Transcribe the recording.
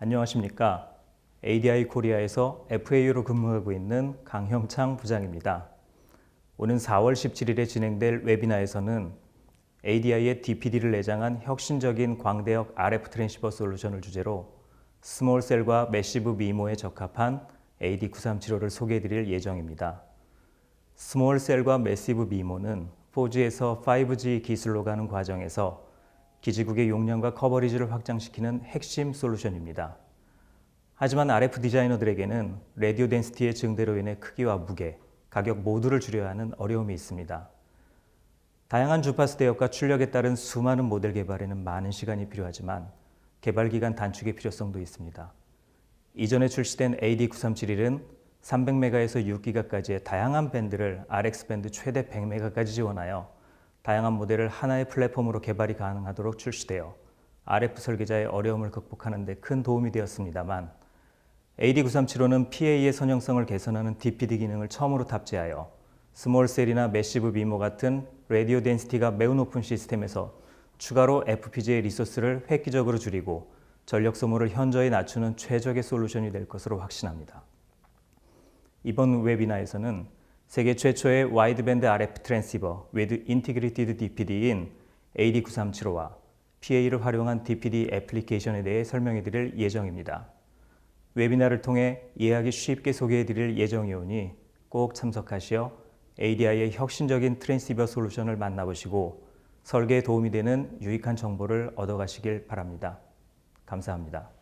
안녕하십니까. ADI 코리아에서 FAU로 근무하고 있는 강형창 부장입니다. 오는 4월 17일에 진행될 웨비나에서는 ADI의 DPD를 내장한 혁신적인 광대역 RF 트랜시버 솔루션을 주제로 스몰셀과 매시브 미모에 적합한 AD9375를 소개해드릴 예정입니다. 스몰셀과 매시브 미모는 4G에서 5G 기술로 가는 과정에서 기지국의 용량과 커버리지를 확장시키는 핵심 솔루션입니다. 하지만 RF 디자이너들에게는 라디오 덴시티의 증대로 인해 크기와 무게, 가격 모두를 줄여야 하는 어려움이 있습니다. 다양한 주파수 대역과 출력에 따른 수많은 모델 개발에는 많은 시간이 필요하지만 개발 기간 단축의 필요성도 있습니다. 이전에 출시된 AD9371은 300메가에서 6기가까지의 다양한 밴드를 RX 밴드 최대 100메가까지 지원하여 다양한 모델을 하나의 플랫폼으로 개발이 가능하도록 출시되어 RF 설계자의 어려움을 극복하는 데 큰 도움이 되었습니다만 AD9375는 PA의 선형성을 개선하는 DPD 기능을 처음으로 탑재하여 스몰셀이나 매시브 미모 같은 라디오 덴시티가 매우 높은 시스템에서 추가로 FPGA 리소스를 획기적으로 줄이고 전력 소모를 현저히 낮추는 최적의 솔루션이 될 것으로 확신합니다. 이번 웨비나에서는 세계 최초의 와이드밴드 RF 트랜시버 with Integrated DPD인 AD9375와 PA를 활용한 DPD 애플리케이션에 대해 설명해 드릴 예정입니다. 웨비나를 통해 이해하기 쉽게 소개해 드릴 예정이오니 꼭 참석하시어 ADI의 혁신적인 트랜시버 솔루션을 만나보시고 설계에 도움이 되는 유익한 정보를 얻어가시길 바랍니다. 감사합니다.